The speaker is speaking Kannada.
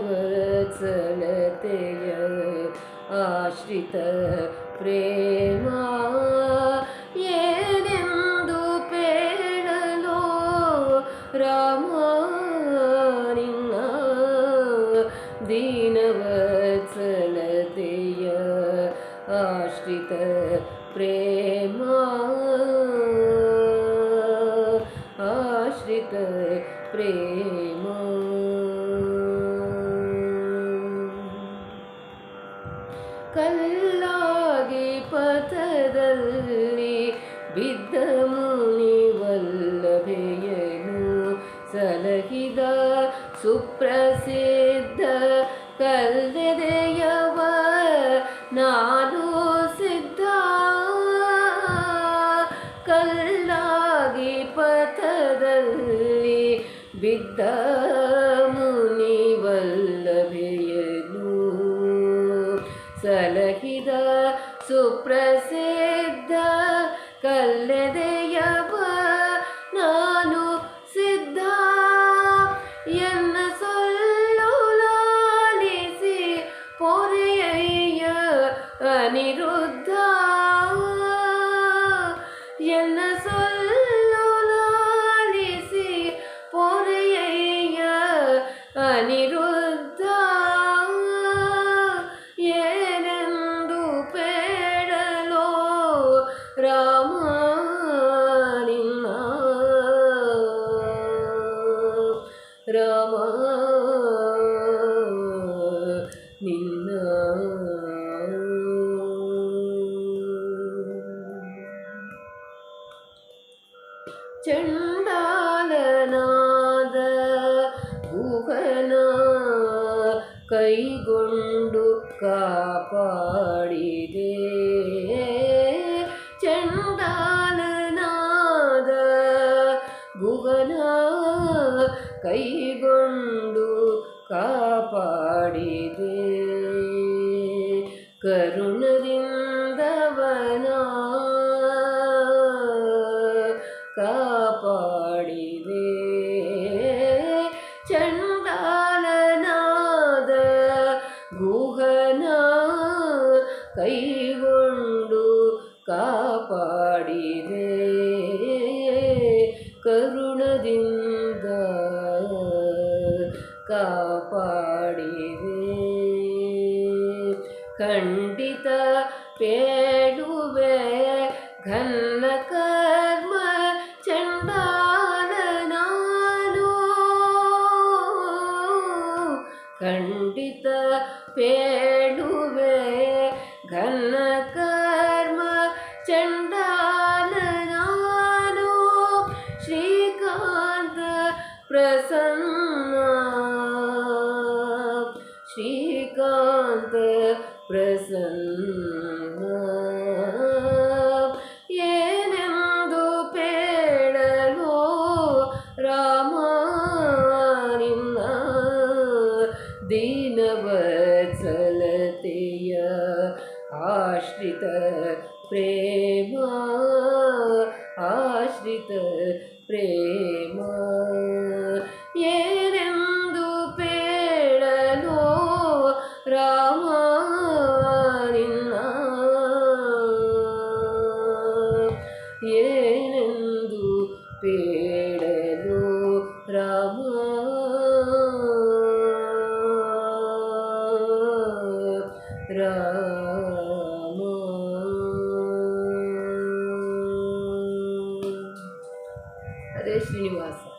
वचलय आश्रित प्रेमा येन प्रेण लो राम दीनव चलति आश्रित प्रेमा। ಬಿದ್ದ ಮುನಿ ವಲ್ಲಭೆಯನು ಸಲಹಿದ ಸುಪ್ರಸಿದ್ಧ ಕಲ್ಲೆದೆಯವ ನಾನು ಸಿದ್ಧ ಕಲ್ಲಾಗಿ ಪಥದಲ್ಲಿ ಬಿದ್ದ ಮುನಿ ವಲ್ಲಭೆಯನು ಸಲಹಿದ ಸುಪ್ರಸಿದ್ಧ ಅನಿರುದ್ಧ ಎನ್ನ ಸೊಲ್ಲು ಲಾಲಿಸಿ ಪೊರೆಯ ಅನಿರುದ್ಧ ಏನೆಂದು ಪೇಳಲೋ ರಾಮ ಚಂಡಾಲನಾದ ಗುಹನ ಕೈಗೊಂಡು ಕಾಪಾಡಿದೆ ಚಂಡಾಲನಾದ ಗುಹನ ಕೈಗೊಂಡು ಕಾಪಾಡಿದೆ ಕರುಣದಿಂದವನ ಕಾಪಾಡಿದೆ ಕೈಗೊಂಡು ಕಾಪಾಡಿದೆ. ಕರುಣದಿಂದ ಕಾಪಾಡಿದೆ. ಖಂಡಿತ ಪೇಡುವೆ ಘನ್ನ ಕರ್ಮ ಚಂಡಾಲ ನಾನು. ಖಂಡಿತ ಪೇಳುವೆ प्रसन्ना। श्रीकान्त प्रसन्नो। रामरिमा दीनवचलति य आश्रित प्रेमा। आश्रित प्रेमा। ಏನೆಂದು ಪೇಳಲೋ ರಾಮ ನಿನ್ನ ಏನೆಂದು ಪೇಳಲೋ ರಾಮ ರಾಮ ಅದೇ ಶ್ರೀನಿವಾಸ